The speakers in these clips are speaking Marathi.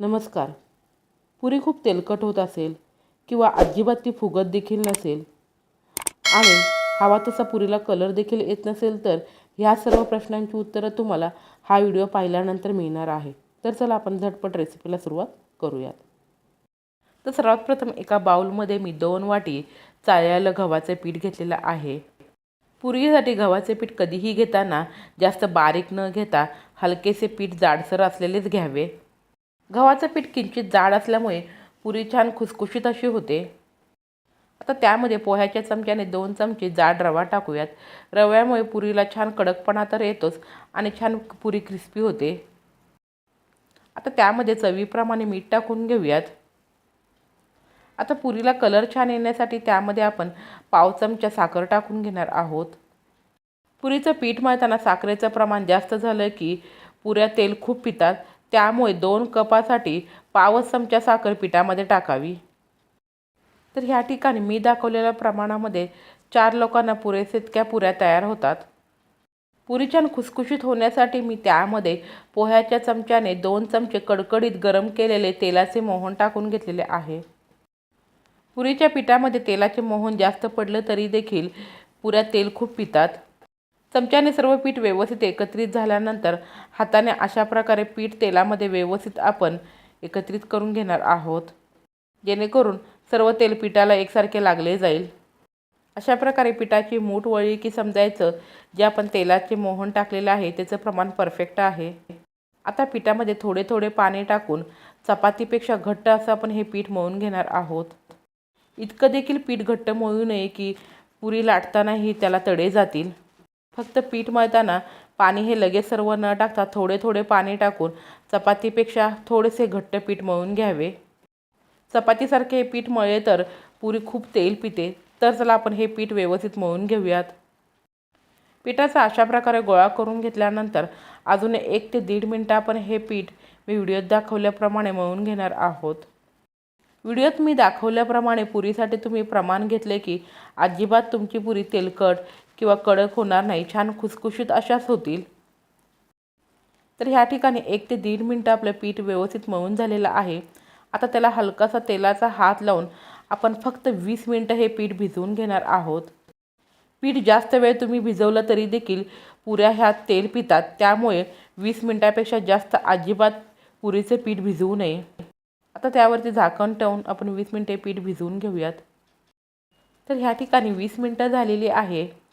नमस्कार. पुरी खूप तेलकट होत असेल किंवा अजिबात ती फुगत देखील नसेल आणि हवा तसा पुरीला कलर देखील येत नसेल तर ह्या सर्व प्रश्नांची उत्तरं तुम्हाला हा व्हिडिओ पाहिल्यानंतर मिळणार आहे. तर चला आपण झटपट रेसिपीला सुरुवात करूयात. तर सर्वात प्रथम एका बाउलमध्ये मी दोन वाटी चाळलेलं गव्हाचे पीठ घेतलेलं आहे. पुरीसाठी गव्हाचे पीठ कधीही घेताना जास्त बारीक न घेता हलकेसे पीठ जाडसर असलेलेच घ्यावे. गव्हाचं पीठ किंचित जाड असल्यामुळे पुरी छान खुसखुशीत अशी होते. आता त्यामध्ये पोह्याच्या चमच्याने दोन चमचे जाड रवा टाकूयात. रव्यामुळे पुरीला छान कडकपणा तर येतोच आणि छान पुरी क्रिस्पी होते. आता त्यामध्ये चवीप्रमाणे मीठ टाकून घेऊयात. आता पुरीला कलर छान येण्यासाठी त्यामध्ये आपण पाव चमचा साखर टाकून घेणार आहोत. पुरीचं पीठ मळताना साखरेचं प्रमाण जास्त झालं की पुऱ्या तेल खूप पितात. त्यामुळे दोन कपासाठी पावच चमचा साखर पिठामध्ये टाकावी. तर ह्या ठिकाणी मी दाखवलेल्या प्रमाणामध्ये चार लोकांना पुरेसे इतक्या पुऱ्या तयार होतात. पुरी छान खुसखुशीत होण्यासाठी मी त्यामध्ये पोह्याच्या चमच्याने दोन चमचे कडकडीत गरम केलेले तेलाचे मोहन टाकून घेतलेले आहे. पुरीच्या पिठामध्ये तेलाचे मोहन जास्त पडलं तरी देखील पुऱ्या तेल खूप पितात. चमच्याने सर्व पीठ व्यवस्थित एकत्रित झाल्यानंतर हाताने अशा प्रकारे पीठ तेलामध्ये व्यवस्थित आपण एकत्रित करून घेणार आहोत. जेणेकरून सर्व तेल पिठाला एकसारखे लागले जाईल. अशा प्रकारे पिठाची मूठ वळी की समजायचं जे आपण तेलाचे मोहन टाकलेलं आहे त्याचं प्रमाण परफेक्ट आहे. आता पिठामध्ये थोडे थोडे पाणी टाकून चपातीपेक्षा घट्ट असं आपण हे पीठ मळून घेणार आहोत. इतकं देखील पीठ घट्ट मळू नये की पुरी लाटतानाही त्याला तडे जातील. फक्त पीठ मळताना पाणी हे लगेच सर्व न टाकता थोडे थोडे पाणी टाकून चपातीपेक्षा थोडेसे घट्ट पीठ मळून घ्यावे. चपातीसारखे हे पीठ मळले तर पुरी खूप तेल पिते तर चला आपण हे पीठ व्यवस्थित मळून घेऊयात. पिठाचा अशा प्रकारे गोळा करून घेतल्यानंतर अजून एक ते दीड मिनटं आपण हे पीठ मी व्हिडिओत दाखवल्याप्रमाणे मळून घेणार आहोत. व्हिडिओत मी दाखवल्याप्रमाणे पुरीसाठी तुम्ही प्रमाण घेतले की अजिबात तुमची पुरी तेलकट किंवा कडक होणार नाही छान खुसखुशीत अशाच होतील. तर ह्या ठिकाणी एक ते दीड मिनटं आपलं पीठ व्यवस्थित मळून झालेलं आहे. आता त्याला हलकासा तेलाचा हात लावून आपण फक्त वीस मिनटं हे पीठ भिजवून घेणार आहोत. पीठ जास्त वेळ तुम्ही भिजवलं तरी देखील पुऱ्या ह्या तेल पितात त्यामुळे वीस मिनटापेक्षा जास्त अजिबात पुरीचे पीठ भिजवू नये. आता त्यावरती झाकण ठेवून आपण वीस मिनटे पीठ भिजवून घेऊयात. तर ह्या ठिकाणी वीस मिनटं झालेली आहे.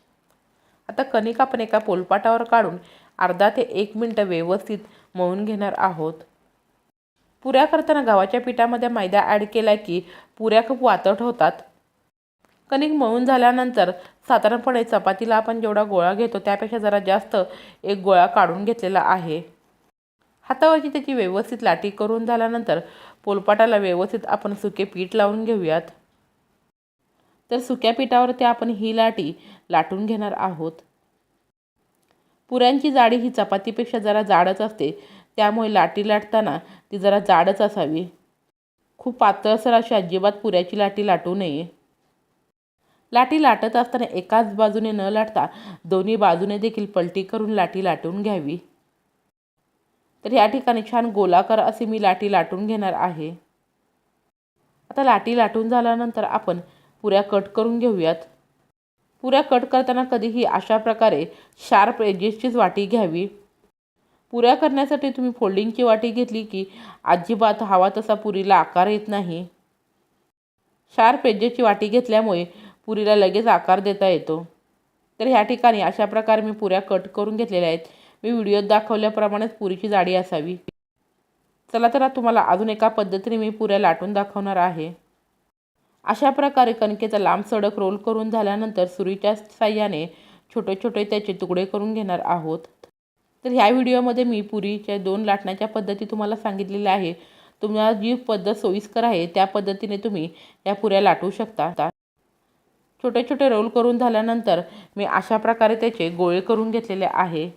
आता कणिक आपण एका पोलपाटावर काढून अर्धा ते एक मिनटं व्यवस्थित मळून घेणार आहोत. पुऱ्या करताना गव्हाच्या पिठामध्ये मैदा ॲड केला की पुऱ्या खूप वातट होतात. कणिक मळून झाल्यानंतर साधारणपणे चपातीला आपण जेवढा गोळा घेतो त्यापेक्षा जरा जास्त एक गोळा काढून घेतलेला आहे. हातावरची त्याची व्यवस्थित लाटी करून झाल्यानंतर पोलपाटाला व्यवस्थित आपण सुके पीठ लावून घेऊयात. तर सुक्या पिठावरती आपण ही लाटी लाटून घेणार आहोत. पुऱ्यांची जाडी ही चपातीपेक्षा जरा जाडच असते त्यामुळे लाटी लाटताना ती जरा जाडच असावी. खूप पातळसर अशी अजिबात पुऱ्याची लाटी लाटू नये. लाटी लाटत असताना एकाच बाजूने न लाटता दोन्ही बाजूने देखील पलटी करून लाटी लाटून घ्यावी. तर या ठिकाणी छान गोलाकार असे मी लाटी लाटून घेणार आहे. आता लाटी लाटून झाल्यानंतर आपण पुऱ्या कट करून घेऊयात. पुऱ्या कट करताना कधीही अशा प्रकारे शार्प एजेसचीच वाटी घ्यावी. पुऱ्या करण्यासाठी तुम्ही फोल्डिंगची वाटी घेतली की अजिबात हवा तसा पुरीला आकार येत नाही. शार्प एजेसची वाटी घेतल्यामुळे पुरीला लगेच आकार देता येतो. तर ह्या ठिकाणी अशा प्रकारे मी पुऱ्या कट करून घेतलेल्या आहेत. मी व्हिडिओत दाखवल्याप्रमाणेच पुरीची जाडी असावी. चला तर तुम्हाला अजून एका पद्धतीने मी पुऱ्या लाटून दाखवणार आहे. अशा प्रकारे कणकेचा लांब सडक रोल करून झाल्यानंतर सुरीच्या साह्याने छोटे छोटे त्याचे तुकडे करून घेणार आहोत. तर ह्या व्हिडिओमध्ये मी पुरीच्या दोन लाटण्याच्या पद्धती तुम्हाला सांगितलेल्या आहे तुम्हाला जी पद्धत सोयीस्कर आहे त्या पद्धतीने तुम्ही या पुऱ्या लाटू शकता. छोटे छोटे रोल करून झाल्यानंतर मी अशा प्रकारे त्याचे गोळे करून घेतलेले आहे.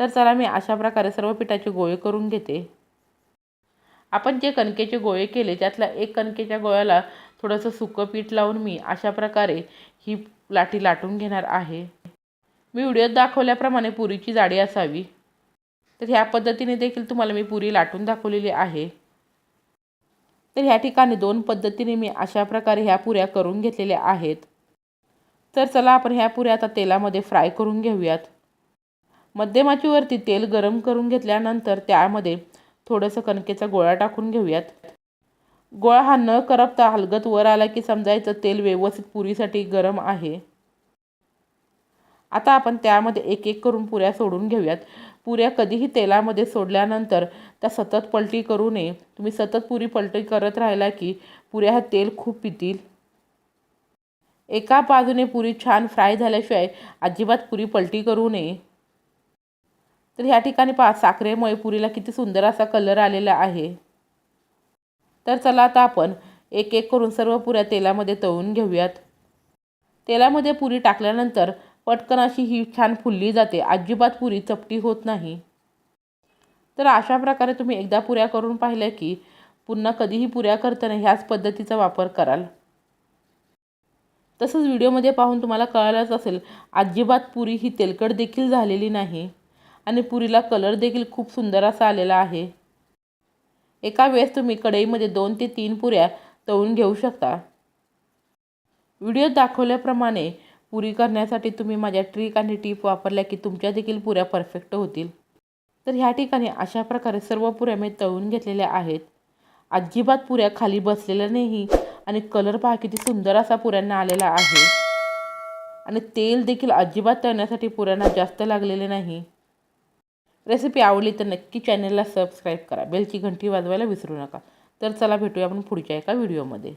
तर चला मी अशा प्रकारे सर्व पिठाचे गोळे करून घेते. आपण जे कणकेचे गोळे केले त्यातल्या एक कणकेच्या गोळ्याला थोडंसं सुकं पीठ लावून मी अशा प्रकारे ही लाटी लाटून घेणार आहे. मी व्हिडिओत दाखवल्याप्रमाणे पुरीची जाडी असावी. तर ह्या पद्धतीने देखील तुम्हाला मी पुरी लाटून दाखवलेली आहे. तर ह्या ठिकाणी दोन पद्धतीने मी अशा प्रकारे ह्या पुऱ्या करून घेतलेल्या आहेत. तर चला आपण ह्या पुऱ्या आता तेलामध्ये फ्राय करून घेऊयात. मध्यमाचीवरती तेल गरम करून घेतल्यानंतर त्यामध्ये थोडंसं कणकेचा गोळा टाकून घेऊयात. गोळा हा न करपता हलगत वर आला की समजायचं तेल व्यवस्थित पुरीसाठी गरम आहे. आता आपण त्यामध्ये एक एक करून पुऱ्या सोडून घेऊयात. पुऱ्या कधीही तेलामध्ये सोडल्यानंतर त्या सतत पलटी करू नये. तुम्ही सतत पुरी पलटी करत राहिला की पुऱ्या हा तेल खूप पितील. एका बाजूने पुरी छान फ्राय झाल्याशिवाय अजिबात पुरी पलटी करू नये. तर ह्या ठिकाणी पा साखरेमुळे पुरीला किती सुंदर असा कलर आलेला आहे. तर चला आता आपण एक एक करून सर्व पुऱ्या तेलामध्ये तळून घेऊयात. तेलामध्ये पुरी टाकल्यानंतर पटकन अशी ही छान फुलली जाते. अजिबात पुरी चपटी होत नाही. तर अशा प्रकारे तुम्ही एकदा पुऱ्या करून पाहिल्या की पुन्हा कधीही पुऱ्या करताना ह्याच पद्धतीचा वापर कराल. तसंच व्हिडिओमध्ये पाहून तुम्हाला कळालंच असेल अजिबात पुरी ही तेलकट देखील झालेली नाही आणि पुरीला कलर देखील खूप सुंदर असा आलेला आहे. एका वेळेस तुम्ही कढईमध्ये दोन ते तीन पुऱ्या तळून घेऊ शकता. व्हिडिओत दाखवल्याप्रमाणे पुरी करण्यासाठी तुम्ही माझ्या ट्रिक आणि टीप वापरल्या की तुमच्या देखील पुऱ्या परफेक्ट होतील. तर ह्या ठिकाणी अशा प्रकारे सर्व पुऱ्या मी तळून घेतलेल्या आहेत. अजिबात पुऱ्या खाली बसलेल्या नाही आणि कलर पहा किती सुंदर असा पुऱ्यांना आलेला आहे. आणि तेल देखील अजिबात तळण्यासाठी पुऱ्यांना जास्त लागलेले नाही. रेसिपी आवडली तर नक्की चॅनलला सबस्क्राईब करा. बेलची घंटी वाजवायला विसरू नका. तर चला भेटूया आपण पुढच्या एका व्हिडिओमध्ये